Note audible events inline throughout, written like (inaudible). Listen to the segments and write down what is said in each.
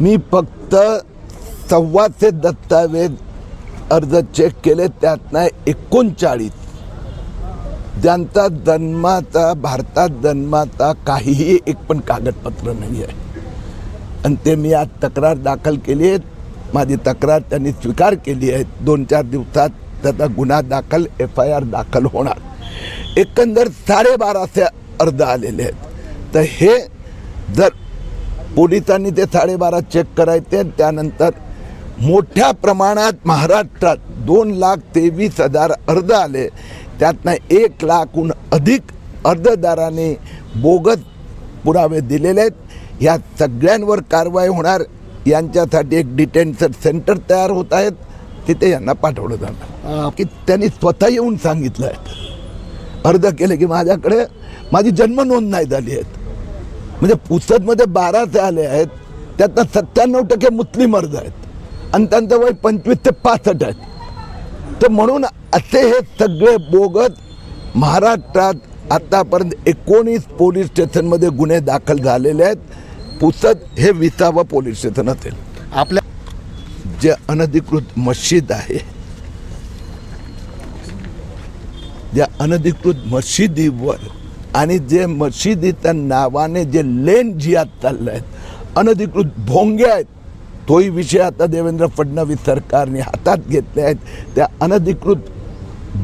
मी फक्त सव्वाचे दस्तावेज अर्ज चेक केले त्यातनं एकोणचाळीस. ज्यांचा जन्माचा भारतात जन्माचा काहीही एक पण कागदपत्र नाही आहे. आणि ते मी आज तक्रार दाखल केली आहे माझी तक्रार त्यांनी स्वीकार केली आहे दोन चार दिवसात त्याचा गुन्हा दाखल एफ आय आर दाखल होणार. एकंदर साडेबाराशे अर्ज आलेले आहेत. तर हे जर पोलिसांनी ते साडेबारा चेक करायचे त्यानंतर मोठ्या प्रमाणात महाराष्ट्रात दोन लाख तेवीस हजार अर्ज आले. त्यातनं एक लाखहून अधिक अर्जदारांनी बोगस पुरावे दिलेले आहेत. या सगळ्यांवर कारवाई होणार. यांच्यासाठी एक डिटेन्शन सेंटर तयार होत आहेत. तिथे यांना पाठवलं जाणार. की त्यांनी स्वतः येऊन सांगितलं आहे. अर्ज केले की माझ्याकडे माझी जन्म नोंद नाही झाली आहेत. म्हणजे पुस्तकमध्ये बाराचे आले आहेत त्यातनं सत्त्याण्णव टक्के मुस्लिम अर्ज आहेत आणि त्यांचं वय पंचवीस ते पासष्ट आहेत. तर म्हणून असे हे सगळे बोगत महाराष्ट्रात आतापर्यंत एकोणीस पोलीस स्टेशनमध्ये गुन्हे दाखल झालेले आहेत. पुसद हे विसावं पोलीस स्टेशन असेल आपल्या जे अनधिकृत मस्जिद आहे. ज्या अनधिकृत मशिदीवर आणि जे मशिदीच्या नावाने जे लेन जिहाद चाललं आहेत अनधिकृत भोंगे आहेत तोही विषय आता देवेंद्र फडणवीस सरकारने हातात घेतले आहेत. त्या अनधिकृत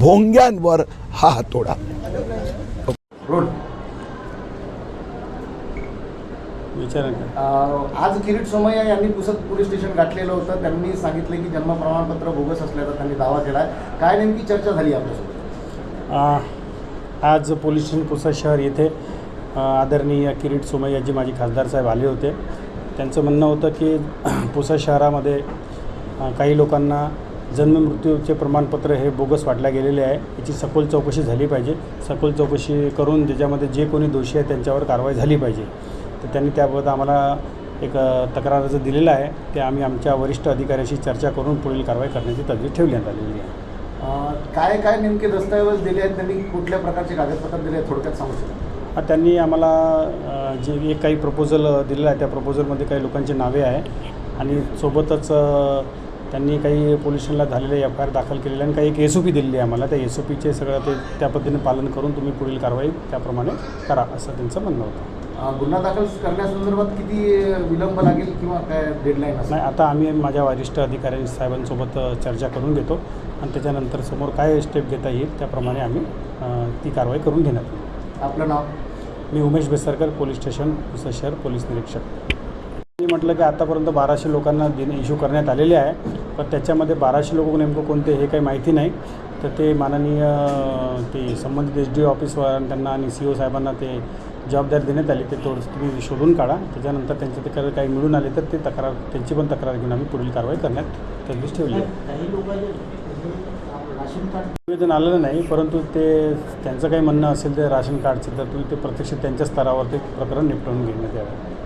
भोंग्यांवर हा हातोडा. आज किरीट सोमय्या यांनी पुसद पोलीस स्टेशन गाठलेलं होतं. त्यांनी सांगितलं की जन्म प्रमाणपत्र बोगस असल्याचा त्यांनी दावा केला आहे काय नेमकी चर्चा झाली आपल्यासोबत आज पोलीस स्टेशन पुसद शहर येथे आदरणीय किरीट सोमय्याजी माझे खासदार साहेब आले होते. त्यांचं म्हणणं होतं की (clears throat) पुसा शहरामध्ये काही लोकांना जन्ममृत्यूचे प्रमाणपत्र हे बोगस वाटल्या गेलेले आहे. याची सखोल चौकशी झाली पाहिजे. सखोल चौकशी करून त्याच्यामध्ये जे कोणी दोषी आहे त्यांच्यावर कारवाई झाली पाहिजे. तर त्यांनी त्याबाबत आम्हाला एक तक्रार अर्ज दिलेला आहे. ते आम्ही आमच्या वरिष्ठ अधिकाऱ्याशी चर्चा करून पुढील कारवाई करण्याची तजवीज ठेवण्यात आलेली आहे. काय काय नेमके दस्तऐवज दिले आहेत? त्यांनी कुठल्या प्रकारचे कागदपत्र दिले आहेत? थोडक्यात सांगू शकता? त्यांनी आम्हाला जे एक काही प्रपोजल दिलेलं आहे त्या प्रपोजलमध्ये काही लोकांची नावे आहे आणि सोबतच त्यांनी काही पोलीस स्टेशनला झालेले एफ आय आर दाखल केलेले आणि काही एक एस ओ पी दिलेली आहे आम्हाला. त्या एस ओ पीचे सगळं ते त्या पद्धतीने पालन करून तुम्ही पुढील कारवाई त्याप्रमाणे करा असं त्यांचं म्हणणं होतं. गुन्हा दाखल करण्यासंदर्भात किती विलंब लागेल किंवा काय डेडलाईन असेल? नाही आता आम्ही माझ्या वरिष्ठ अधिकारी साहेबांसोबत चर्चा करून घेतो आणि त्याच्यानंतर समोर काय स्टेप घेता येईल त्याप्रमाणे आम्ही ती कारवाई करून येईल आपलं नाव? मी उमेश बेसरकर पोलीस स्टेशन पुसद शहर पोलीस निरीक्षक. मी म्हटलं की आतापर्यंत बाराशे लोकांना दिन इश्यू करण्यात आलेले आहे पण त्याच्यामध्ये बाराशे लोक नेमकं कोणते हे काही माहिती नाही. तर ते माननीय ते संबंधित एच डी ऑफिसवर त्यांना आणि सी ओ साहेबांना ते जबाबदारी देण्यात आली. ते थोडंसं तुम्ही शोधून काढा. त्याच्यानंतर त्यांचे ते काही मिळून आले तर ते तक्रार त्यांची पण तक्रार घेऊन आम्ही पुढील कारवाई करण्यात तजवीज ठेवली आहे. निवेदन आलेलं नाही परंतु ते त्यांचं काही म्हणणं असेल ते राशन कार्डचं तर तुम्ही ते प्रत्यक्ष त्यांच्या स्तरावर ते प्रकरण निपटवून घेण्यात यावं.